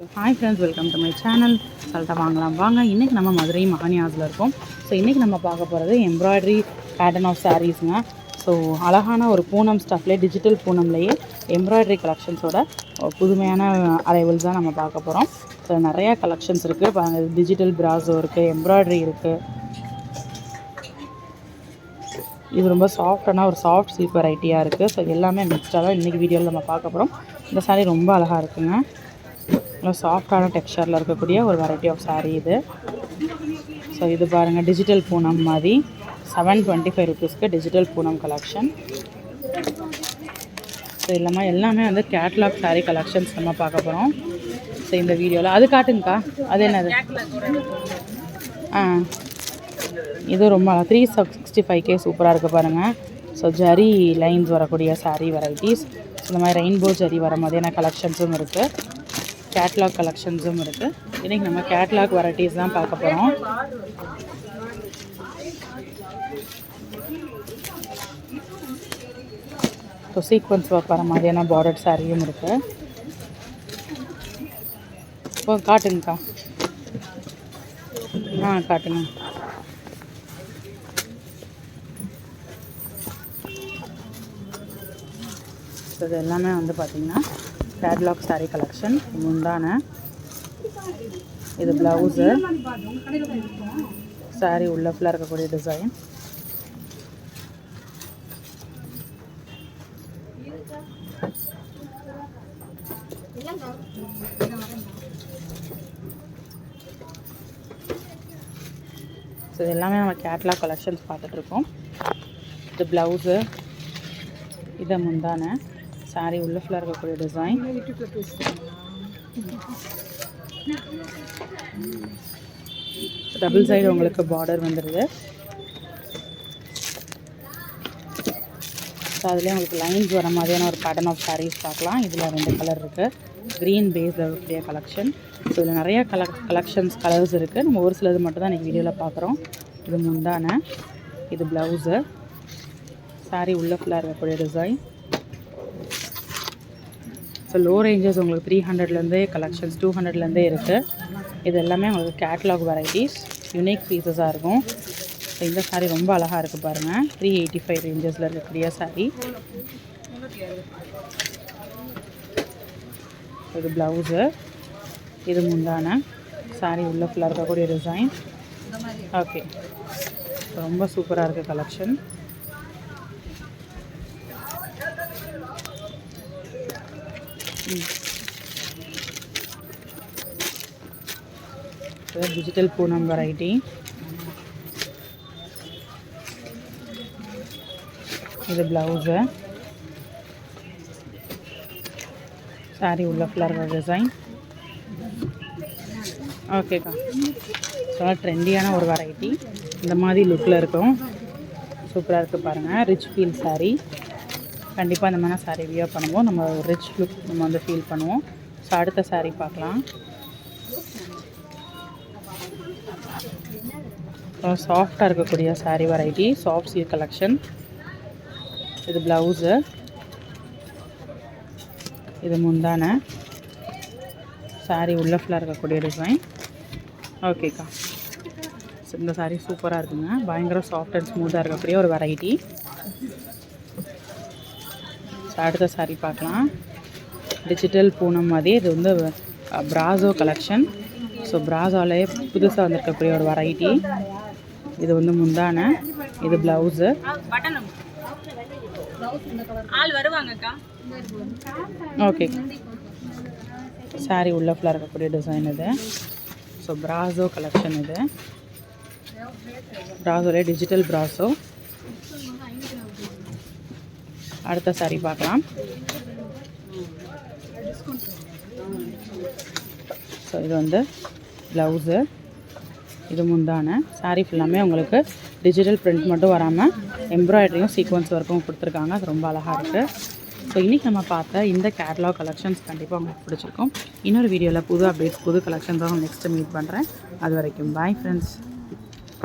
Hi friends welcome to my channel சொல்லிட்டு வாங்கலாம். வாங்க இன்றைக்கி நம்ம மதுரை மகனியாஸில் இருக்கோம். ஸோ இன்றைக்கி நம்ம பார்க்க போகிறது எம்ப்ராய்டரி பேட்டர்ன் ஆஃப் சாரீஸுங்க ஸோ அழகான ஒரு பூனம் ஸ்டஃப்லேயே டிஜிட்டல் பூனம்லேயே எம்ப்ராய்டரி கலெக்ஷன்ஸோட புதுமையான அரைவல்ஸ் தான் நம்ம பார்க்க போகிறோம் ஸோ நிறையா கலெக்ஷன்ஸ் இருக்குது டிஜிட்டல் பிராஸோ இருக்குது எம்ப்ராய்டரி இருக்குது இது ரொம்ப சாஃப்டான ஒரு சாஃப்ட் சில்க் வெரைட்டியாக இருக்குது ஸோ எல்லாமே மிக்ஸ்டாக தான் இன்றைக்கி வீடியோவில் நம்ம பார்க்க போகிறோம் இந்த saree ரொம்ப அழகாக இருக்குங்க. நல்லா சாஃப்டான டெக்ஸ்சரில் இருக்கக்கூடிய ஒரு வெரைட்டி ஆஃப் சாரீ இது. ஸோ இது பாருங்கள் டிஜிட்டல் பூனம் மாதிரி. செவன் டுவெண்ட்டி ஃபைவ் ருபீஸ்க்கு டிஜிட்டல் பூனம் கலெக்ஷன் ஸோ இல்லாமல் எல்லாமே வந்து கேட்லாக் சாரீ கலெக்ஷன்ஸ் நம்ம பார்க்க போகிறோம் ஸோ இந்த வீடியோவில் அது காட்டுங்கக்கா. அது என்னது? ஆ. இது ரொம்ப த்ரீ சிக்ஸ்டி ஃபைவ் கே சூப்பராக இருக்குது பாருங்கள் ஸோ ஜரி லைன்ஸ் வரக்கூடிய சாரீ வெரைட்டிஸ் இந்த மாதிரி ரெயின்போ ஜரி வர மாதிரியான கலெக்ஷன்ஸும் இருக்குது கேட்லாக் கலெக்ஷன்ஸும் இருக்குது இன்றைக்கி நம்ம கேட்லாக் வெரைட்டிஸ் தான் பார்க்க போகிறோம் ஸோ சீக்வன்ஸ் ஒர்க் வர மாதிரியான பார்டர் சாரியும் இருக்குது இப்போ காட்டுங்கக்கா. ஆ காட்டுங்க. ஸோ இது எல்லாமே வந்து பார்த்திங்கன்னா கேட்லாக் சாரீ கலெக்ஷன் முந்தான. இது ப்ளவுஸு saree உள்ள ஃபுல்லாக இருக்கக்கூடிய டிசைன் ஸோ இது எல்லாமே நம்ம கேட்லாக் கலெக்ஷன்ஸ் பார்த்துட்ருக்கோம் இது ப்ளவுஸு இதை முந்தான. Saree உள்ள ஃபுல்லாக இருக்கக்கூடிய டிசைன் டபுள் சைடு உங்களுக்கு பார்டர் வந்துடுது ஸோ அதுலேயே உங்களுக்கு லைன்ஸ் வர மாதிரியான ஒரு பேட்டர்ன் ஆஃப் சாரீஸ் பார்க்கலாம். இதில் ரெண்டு கலர் இருக்குது க்ரீன் பேஸில் இருக்கக்கூடிய கலெக்ஷன் ஸோ இதில் நிறைய கலக் கலெக்ஷன்ஸ் கலர்ஸ் இருக்குது நம்ம ஒரு சிலது மட்டும் தான் இன்றைக்கி வீடியோவில் பார்க்குறோம். இது முந்தான. இது ப்ளவுஸு saree உள்ள ஃபுல்லாக இருக்கக்கூடிய டிசைன் ஸோ லோ ரேஞ்சஸ் உங்களுக்கு த்ரீ ஹண்ட்ரட்லேருந்தே கலெக்ஷன்ஸ் டூ ஹண்ட்ரட்லேருந்தே இருக்குது இது எல்லாமே உங்களுக்கு கேட்லாக் வெரைட்டிஸ் யூனிக் பீசஸாக இருக்கும். ஸோ இந்த சாரீ ரொம்ப அழகாக இருக்குது பாருங்கள் த்ரீ எயிட்டி ஃபைவ் ரேஞ்சஸில் இருக்கக்கூடிய சாரீ இது ப்ளவுஸு இது முந்தான. சாரீ உள்ள ஃபுல்லாக இருக்கக்கூடிய டிசைன் ஓகே ரொம்ப சூப்பராக இருக்குது கலெக்ஷன் டிஜிட்டல் பூனம் வெரைட்டி இது ப்ளவுஸு சாரி உள்ள ஃப்ளவர் டிசைன் ஓகேக்கா ஸோ ட்ரெண்டியான ஒரு வெரைட்டி இந்த மாதிரி லுக்கில் இருக்கும். சூப்பராக இருக்குது பாருங்கள் ரிச் ஃபீல் saree. கண்டிப்பாக இந்த மாதிரி saree வியர் பண்ணுவோம். நம்ம ரிச் லுக் நம்ம வந்து ஃபீல் பண்ணுவோம். ஸோ அடுத்த saree பார்க்கலாம். சாஃப்டாக இருக்கக்கூடிய sari variety soft silk collection இது ப்ளவுஸு இது முந்தான. சாரீ உள்ள ஃபுல்லாக இருக்கக்கூடிய டிசைன் ஓகேக்கா இந்த சாரீ சூப்பராக இருக்குங்க. பயங்கர சாஃப்ட் அண்ட் ஸ்மூத்தாக இருக்கக்கூடிய ஒரு வெரைட்டி அடுத்த saree பார்க்கலாம். டிஜிட்டல் பூனம் மாதிரி இது வந்து ப்ராசோ கலெக்ஷன் ஸோ ப்ராசோலே புதுசாக வந்திருக்கக்கூடிய ஒரு வெரைட்டி இது வந்து முந்தான. இது ப்ளவுஸு ஓகே saree உள்ள ஃபுல்லாக இருக்கக்கூடிய டிசைன் இது. ஸோ ப்ராசோ கலெக்ஷன் இது. ப்ராசோலே டிஜிட்டல் ப்ராசோ அடுத்த சாரி பார்க்கலாம். ஸோ இது வந்து ப்ளவுஸு இது முந்தான. Saree ஃபுல்லாமே உங்களுக்கு டிஜிட்டல் பிரிண்ட் மட்டும் வராமல் எம்ப்ராய்டரியும் சீக்வன்ஸ் ஒர்க்கும் கொடுத்துருக்காங்க. அது ரொம்ப அழகாக இருக்குது ஸோ இன்றைக்கி நம்ம பார்த்த இந்த கேட்லாக் கலெக்ஷன்ஸ் கண்டிப்பாக உங்களுக்கு பிடிச்சிருக்கும். இன்னொரு வீடியோவில் புது அப்டேட்ஸ் புது கலெக்ஷன்ஸாக நெக்ஸ்ட்டு மீட் பண்ணுறேன் அது வரைக்கும் பாய் ஃப்ரெண்ட்ஸ்